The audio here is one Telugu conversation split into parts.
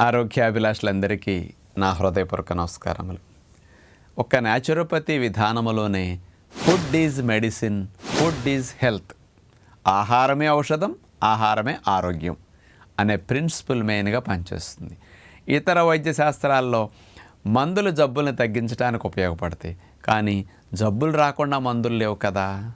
ఆరోగ్యాభిలాషులందరికీ నా హృదయపూర్వక నమస్కారములు. ఒక naturopathy విధానములోనే food is medicine food is health ఆహారమే ఔషధం ఆహారమే ఆరోగ్యం అనే ప్రిన్సిపల్ మెయిన్గా పనిచేస్తుంది. ఇతర వైద్య శాస్త్రాల్లో మందులు జబ్బుల్ని తగ్గించడానికి ఉపయోగపడతాయి. కానీ జబ్బులు రాకుండా మందులు లేవు కదా.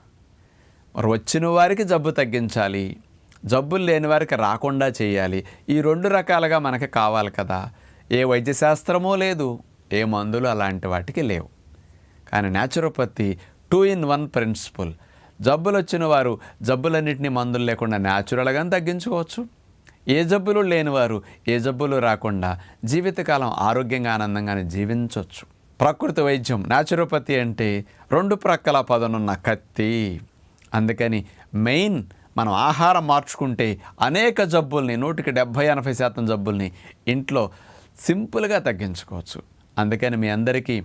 మరి వచ్చిన వారికి జబ్బు తగ్గించాలి జబ్బులు లేని వారికి రాకుండా చేయాలి. ఈ రెండు రకాలుగా మనకి కావాలి కదా. ఏ వైద్యశాస్త్రమో లేదు ఏ మందులు అలాంటి వాటికి లేవు. కానీ naturopathy two in one principle జబ్బులు వచ్చిన వారు జబ్బులన్నింటినీ మందులు లేకుండా న్యాచురల్గా తగ్గించుకోవచ్చు. ఏ జబ్బులు లేనివారు ఏ జబ్బులు రాకుండా జీవితకాలం ఆరోగ్యంగా ఆనందంగానే జీవించవచ్చు ప్రకృతి వైద్యం న్యాచురోపతి అంటే రెండు ప్రక్కల పదనున్న కత్తి. అందుకని మెయిన్ మనం ఆహారం మార్చుకుంటే అనేక జబ్బుల్ని నూటికి డెబ్భై ఎనభై శాతం జబ్బుల్ని ఇంట్లో సింపుల్గా తగ్గించుకోవచ్చు. అందుకని మీ అందరికీ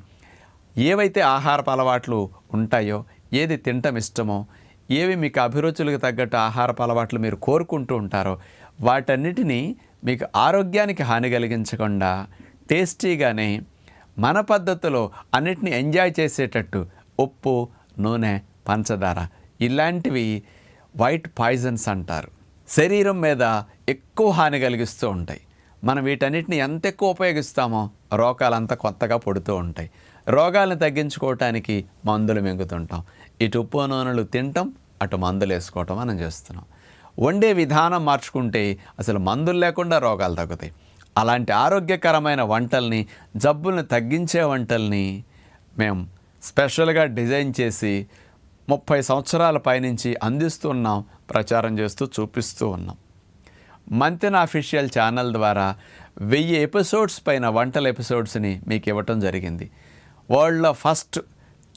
ఏవైతే ఆహారపు అలవాట్లు ఉంటాయో ఏది తింటం ఇష్టమో ఏవి మీకు అభిరుచులకు తగ్గట్టు ఆహారపు అలవాట్లు మీరు కోరుకుంటూ ఉంటారో వాటన్నిటినీ మీకు ఆరోగ్యానికి హాని కలిగించకుండా టేస్టీగానే మన పద్ధతిలో అన్నిటిని ఎంజాయ్ చేసేటట్టు ఉప్పు నూనె పంచదార ఇలాంటివి వైట్ పాయిజన్స్ అంటారు. శరీరం మీద ఎక్కువ హాని కలిగిస్తూ ఉంటాయి. మనం వీటన్నిటిని ఎంత ఎక్కువ ఉపయోగిస్తామో రోగాలు కొత్తగా పుడుతూ ఉంటాయి. రోగాలను తగ్గించుకోవటానికి మందులు మింగుతుంటాం. ఇటు ఉప్పు నూనెలు తింటాం అటు మందులు వేసుకోవటం మనం చేస్తున్నాం. వండే విధానం మార్చుకుంటే అసలు మందులు లేకుండా రోగాలు తగ్గుతాయి. అలాంటి ఆరోగ్యకరమైన వంటల్ని జబ్బుల్ని తగ్గించే వంటల్ని మేము స్పెషల్గా డిజైన్ చేసి ముప్పై సంవత్సరాల పైనుంచి అందిస్తున్నాం ప్రచారం చేస్తూ చూపిస్తూ ఉన్నాం. మంతెన అఫీషియల్ ఛానల్ ద్వారా వెయ్యి ఎపిసోడ్స్ పైన వంటల ఎపిసోడ్స్ని మీకు ఇవ్వటం జరిగింది. వరల్డ్లో ఫస్ట్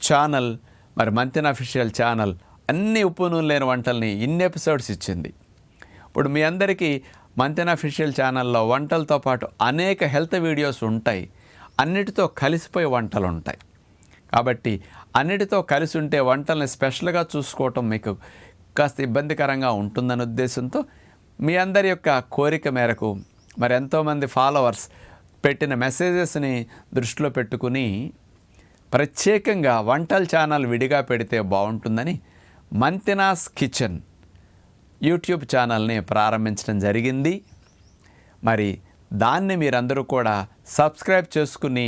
ఛానల్ మరి మంతెన అఫీషియల్ ఛానల్ అన్ని ఉప్పు నూనె లేని వంటల్ని ఇన్ని ఎపిసోడ్స్ ఇచ్చింది. ఇప్పుడు మీ అందరికీ మంతెన అఫీషియల్ ఛానల్లో వంటలతో పాటు అనేక హెల్త్ వీడియోస్ ఉంటాయి. అన్నిటితో కలిసిపోయి వంటలు ఉంటాయి కాబట్టి అన్నిటితో కలిసి ఉంటే వంటల్ని స్పెషల్గా చూసుకోవటం మీకు కాస్త ఇబ్బందికరంగా ఉంటుందన్న ఉద్దేశంతో మీ అందరి యొక్క కోరిక మేరకు మరి ఎంతోమంది ఫాలోవర్స్ పెట్టిన మెసేజెస్ని దృష్టిలో పెట్టుకుని ప్రత్యేకంగా వంటల ఛానల్ విడిగా పెడితే బాగుంటుందని మంతెనాస్ కిచెన్ యూట్యూబ్ ఛానల్ని ప్రారంభించడం జరిగింది. మరి దాన్ని మీరందరూ కూడా సబ్స్క్రైబ్ చేసుకుని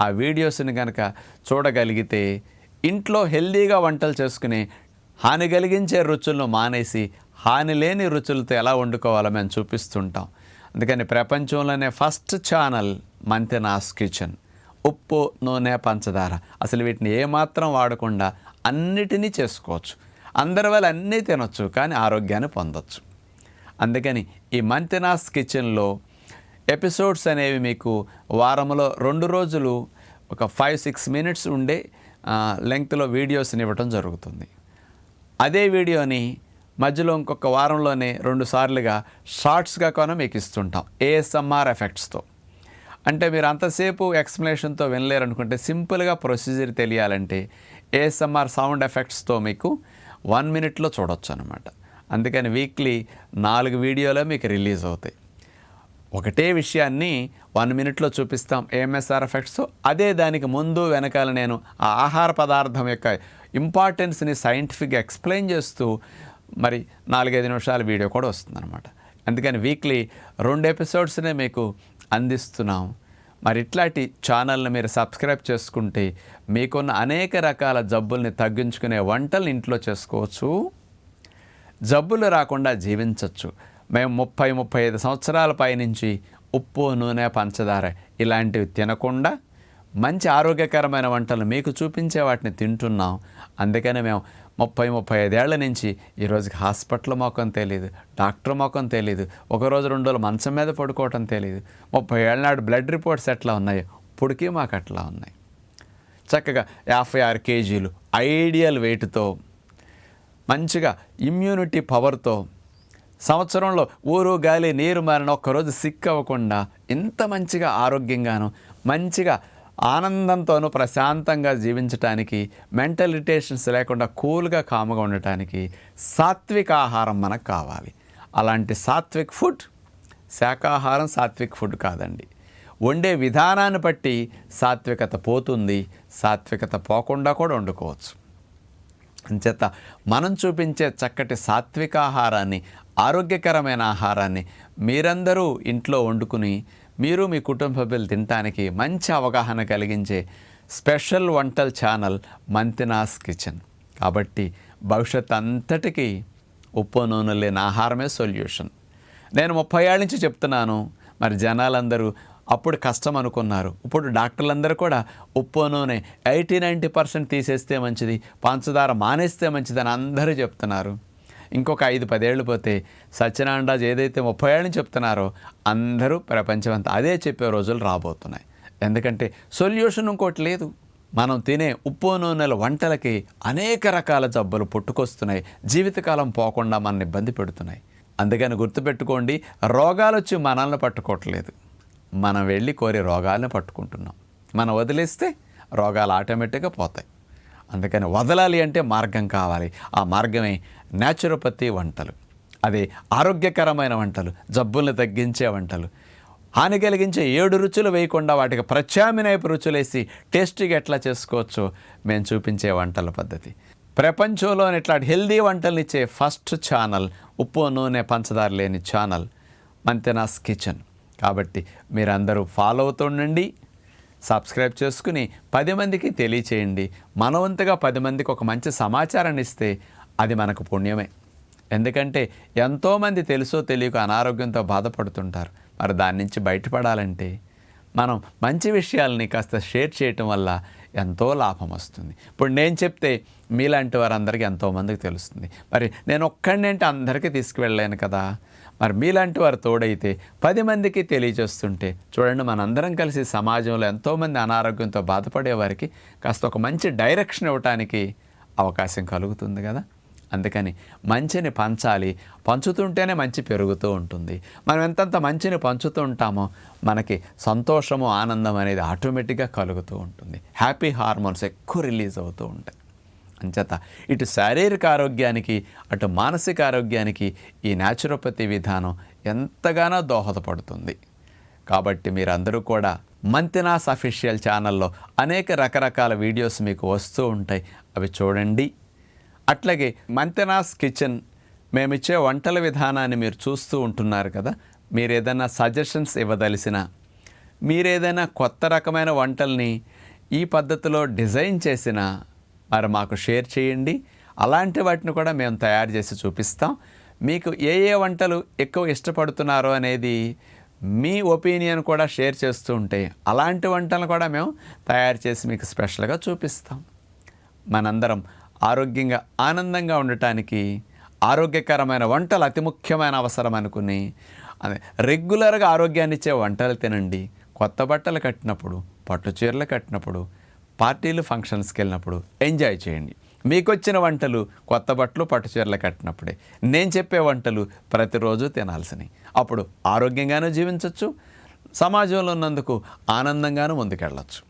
ఆ వీడియోస్ని కనుక చూడగలిగితే ఇంట్లో హెల్దీగా వంటలు చేసుకుని హాని కలిగించే రుచులను మానేసి హాని లేని రుచులతో ఎలా వండుకోవాలో మేము చూపిస్తుంటాం. అందుకని ప్రపంచంలోనే ఫస్ట్ ఛానల్ మంతెనాస్ కిచెన్. ఉప్పు నూనె పంచదార. అసలు వీటిని ఏమాత్రం వాడకుండా అన్నిటినీ చేసుకోవచ్చు. అందరి వల్ల అన్నీ తినొచ్చు కానీ ఆరోగ్యాన్ని పొందొచ్చు. అందుకని ఈ మంతెనాస్ కిచెన్లో ఎపిసోడ్స్ అనేవి మీకు వారంలో రెండు రోజులు ఒక ఫైవ్ సిక్స్ మినిట్స్ ఉండే లెంగ్త్లో వీడియోస్ని ఇవ్వటం జరుగుతుంది. అదే వీడియోని మధ్యలో ఇంకొక వారంలోనే రెండు సార్లుగా షార్ట్స్గా కూడా మీకు ఇస్తుంటాం ఏఎస్ఎంఆర్ ఎఫెక్ట్స్తో. అంటే మీరు అంతసేపు ఎక్స్ప్లెనేషన్తో వినలేరు అనుకుంటే సింపుల్గా ప్రొసీజర్ తెలియాలంటే ఏఎస్ఎంఆర్ సౌండ్ ఎఫెక్ట్స్తో మీకు వన్ మినిట్లో చూడొచ్చు అనమాట అందుకని వీక్లీ నాలుగు వీడియోలో మీకు రిలీజ్ అవుతాయి. ఒకటే విషయాన్ని వన్ మినిట్లో చూపిస్తాం ఏఎంఎస్ఆర్ ఎఫెక్ట్స్ అదే దానికి ముందు వెనకాల నేను ఆ ఆహార పదార్థం యొక్క ఇంపార్టెన్స్ని సైంటిఫిక్గా ఎక్స్ప్లెయిన్ చేస్తూ మరి నాలుగైదు నిమిషాల వీడియో కూడా వస్తుందన్నమాట. అందుకని వీక్లీ రెండు ఎపిసోడ్స్నే మీకు అందిస్తున్నాం. మరి ఇట్లాంటి ఛానల్ని మీరు సబ్స్క్రైబ్ చేసుకుంటే మీకున్న అనేక రకాల జబ్బుల్ని తగ్గించుకునే వంటలు ఇంట్లో చేసుకోవచ్చు. జబ్బులు రాకుండా జీవించవచ్చు మేము ముప్పై ముప్పై ఐదు సంవత్సరాల పైనుంచి ఉప్పు నూనె పంచదార ఇలాంటివి తినకుండా మంచి ఆరోగ్యకరమైన వంటలు మీకు చూపించే వాటిని తింటున్నాం. అందుకని మేము ముప్పై ముప్పై ఐదేళ్ళ నుంచి ఈరోజుకి హాస్పిటల్ మొఖం తెలియదు డాక్టర్ మొఖం తెలియదు ఒకరోజు రెండు రోజులు మంచం మీద పడుకోవటం తెలియదు ముప్పై ఏళ్ళ నాడు బ్లడ్ రిపోర్ట్స్ ఎట్లా ఉన్నాయి? ఇప్పటికీ మాకు అట్లా ఉన్నాయి? చక్కగా యాభై ఆరు కేజీలు ఐడియల్ వెయిట్తో మంచిగా ఇమ్యూనిటీ పవర్తో సంవత్సరంలో ఊరు గాలి నీరు మారిన ఒక్కరోజు సిక్ అవ్వకుండా ఇంత మంచిగా ఆరోగ్యంగాను మంచిగా ఆనందంతోనూ ప్రశాంతంగా జీవించటానికి మెంటల్ ఇరిటేషన్స్ లేకుండా కూల్గా కాముగా ఉండటానికి సాత్విక ఆహారం మనకు కావాలి. అలాంటి సాత్విక్ ఫుడ్ శాకాహారం సాత్విక్ ఫుడ్ కాదండి. వండే విధానాన్ని బట్టి సాత్వికత పోతుంది సాత్వికత పోకుండా కూడా వండుకోవచ్చు. అంచేత మనం చూపించే చక్కటి సాత్విక ఆహారాన్ని ఆరోగ్యకరమైన ఆహారాన్ని మీరందరూ ఇంట్లో వండుకుని మీరు మీ కుటుంబ సభ్యులు తినటానికి మంచి అవగాహన కలిగించే స్పెషల్ వంటల ఛానల్ మంతినాస్ కిచెన్. కాబట్టి భవిష్యత్ అంతటికీ ఉప్పు నూనె లేని ఆహారమే సొల్యూషన్. నేను ముప్పై ఏళ్ళ నుంచి చెప్తున్నాను మరి జనాలందరూ అప్పుడు కష్టం అనుకున్నారు. ఇప్పుడు డాక్టర్లందరూ కూడా ఉప్పు నూనె ఎయిటీ నైంటీ పర్సెంట్ తీసేస్తే మంచిది పంచదార మానేస్తే మంచిదని అందరూ చెప్తున్నారు. ఇంకొక ఐదు పదేళ్ళు పోతే సత్యనారాయణరాజు ఏదైతే ముప్పై ఏళ్ళని చెప్తున్నారో అందరూ ప్రపంచమంతా అదే చెప్పే రోజులు రాబోతున్నాయి. ఎందుకంటే సొల్యూషన్ ఇంకోటి లేదు. మనం తినే ఉప్పు నూనెల వంటలకి అనేక రకాల జబ్బులు పుట్టుకొస్తున్నాయి. జీవితకాలం పోకుండా మనల్ని ఇబ్బంది పెడుతున్నాయి. అందుకని గుర్తుపెట్టుకోండి రోగాలు వచ్చి మనల్ని పట్టుకోవట్లేదు. మనం వెళ్ళి కోరే రోగాలను పట్టుకుంటున్నాం. మనం వదిలేస్తే రోగాలు ఆటోమేటిక్గా పోతాయి. అందుకని వదలాలి అంటే మార్గం కావాలి. ఆ మార్గమే న్యాచురోపతి వంటలు. అదే ఆరోగ్యకరమైన వంటలు జబ్బుల్ని తగ్గించే వంటలు. హాని కలిగించే ఏడు రుచులు వేయకుండా వాటికి ప్రత్యామ్నాయపు రుచులు వేసి టేస్టీగా ఎట్లా చేసుకోవచ్చో మేము చూపించే వంటల పద్ధతి. ప్రపంచంలోని ఇట్లాంటి హెల్దీ వంటలు ఇచ్చే ఫస్ట్ ఛానల్ ఉప్పు నూనె పంచదార లేని ఛానల్ మంతెనాస్ కిచెన్. కాబట్టి మీరందరూ ఫాలో అవుతుండండి సబ్స్క్రైబ్ చేసుకుని పది మందికి తెలియచేయండి. మనవంతుగా పది మందికి ఒక మంచి సమాచారాన్ని ఇస్తే అది మనకు పుణ్యమే. ఎందుకంటే ఎంతోమంది తెలుసో తెలియక అనారోగ్యంతో బాధపడుతుంటారు. మరి దాని నుంచి బయటపడాలంటే మనం మంచి విషయాలని కాస్త షేర్ చేయటం వల్ల ఎంతో లాభం వస్తుంది. ఇప్పుడు నేను చెప్తే మీలాంటి వారందరికీ ఎంతోమందికి తెలుస్తుంది. మరి నేను ఒక్కడిని అంటే అందరికీ తీసుకువెళ్ళలేను కదా? మరి మీలాంటి వారు తోడైతే పది మందికి తెలియజేస్తుంటే చూడండి మనందరం కలిసి సమాజంలో ఎంతోమంది అనారోగ్యంతో బాధపడే వారికి కాస్త ఒక మంచి డైరెక్షన్ ఇవ్వటానికి అవకాశం కలుగుతుంది కదా? అందుకని మంచిని పంచాలి. పంచుతుంటేనే మంచి పెరుగుతూ ఉంటుంది. మనం ఎంతంత మంచిని పంచుతూ ఉంటామో మనకి సంతోషము ఆనందం అనేది ఆటోమేటిక్గా కలుగుతూ ఉంటుంది. హ్యాపీ హార్మోన్స్ ఎక్కువ రిలీజ్ అవుతూ ఉంటాయి. అంచేత ఇటు శారీరక ఆరోగ్యానికి అటు మానసిక ఆరోగ్యానికి ఈ న్యాచురోపతి విధానం ఎంతగానో దోహదపడుతుంది. కాబట్టి మీరందరూ కూడా మంతినాస్ అఫీషియల్ ఛానల్లో అనేక రకరకాల వీడియోస్ మీకు వస్తూ ఉంటాయి. అవి చూడండి. అట్లాగే మంతెనాస్ కిచెన్ మేమిచ్చే వంటల విధానాన్ని మీరు చూస్తూ ఉంటున్నారు కదా. మీరు ఏదైనా సజెషన్స్ ఇవ్వదలిసిన మీరేదైనా కొత్త రకమైన వంటల్ని ఈ పద్ధతిలో డిజైన్ చేసిన మరి మాకు షేర్ చేయండి. అలాంటి వాటిని కూడా మేము తయారు చేసి చూపిస్తాం. మీకు ఏ ఏ వంటలు ఎక్కువ ఇష్టపడుతున్నారో అనేది మీ ఒపీనియన్ కూడా షేర్ చేస్తూ ఉంటే అలాంటి వంటలు కూడా మేము తయారు చేసి మీకు స్పెషల్గా చూపిస్తాం. మనందరం ఆరోగ్యంగా ఆనందంగా ఉండటానికి ఆరోగ్యకరమైన వంటలు అతి ముఖ్యమైన అవసరం అనుకుని అదే రెగ్యులర్గా ఆరోగ్యాన్ని ఇచ్చే వంటలు తినండి. కొత్త బట్టలు కట్టినప్పుడు పట్టు చీరలు కట్టినప్పుడు పార్టీలు ఫంక్షన్స్కి వెళ్ళినప్పుడు ఎంజాయ్ చేయండి. మీకు వచ్చిన వంటలు కొత్త బట్టలు పట్టు చీరలు కట్టినప్పుడే. నేను చెప్పే వంటలు ప్రతిరోజు తినాల్సినవి. అప్పుడు ఆరోగ్యంగానూ జీవించవచ్చు సమాజంలో ఉన్నందుకు ఆనందంగానూ ముందుకెళ్ళచ్చు.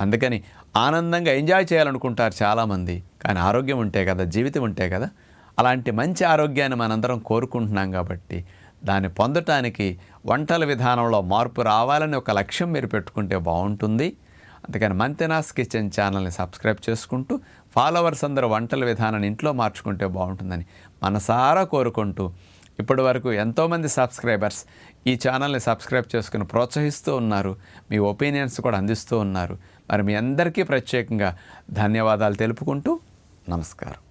అందుకని ఆనందంగా ఎంజాయ్ చేయాలనుకుంటారు చాలామంది. కానీ ఆరోగ్యం ఉంటే కదా జీవితం ఉంటే కదా అలాంటి మంచి ఆరోగ్యాన్ని మనందరం కోరుకుంటున్నాం కాబట్టి దాన్ని పొందటానికి వంటల విధానంలో మార్పు రావాలని ఒక లక్ష్యం మీరు పెట్టుకుంటే బాగుంటుంది. అందుకని మంతెనాస్ కిచెన్ ఛానల్ని సబ్స్క్రైబ్ చేసుకుంటూ ఫాలోవర్స్ అందరూ వంటల విధానాన్ని ఇంట్లో మార్చుకుంటే బాగుంటుందని మనసారా కోరుకుంటూ ఇప్పటి వరకు ఎంతోమంది సబ్స్క్రైబర్స్ ఈ ఛానల్ని సబ్స్క్రైబ్ చేసుకుని ప్రోత్సహిస్తూ ఉన్నారు. మీ ఒపీనియన్స్ కూడా అందిస్తూ ఉన్నారు. మరి మీ అందరికీ ప్రత్యేకంగా ధన్యవాదాలు తెలుపుకుంటూ నమస్కారం.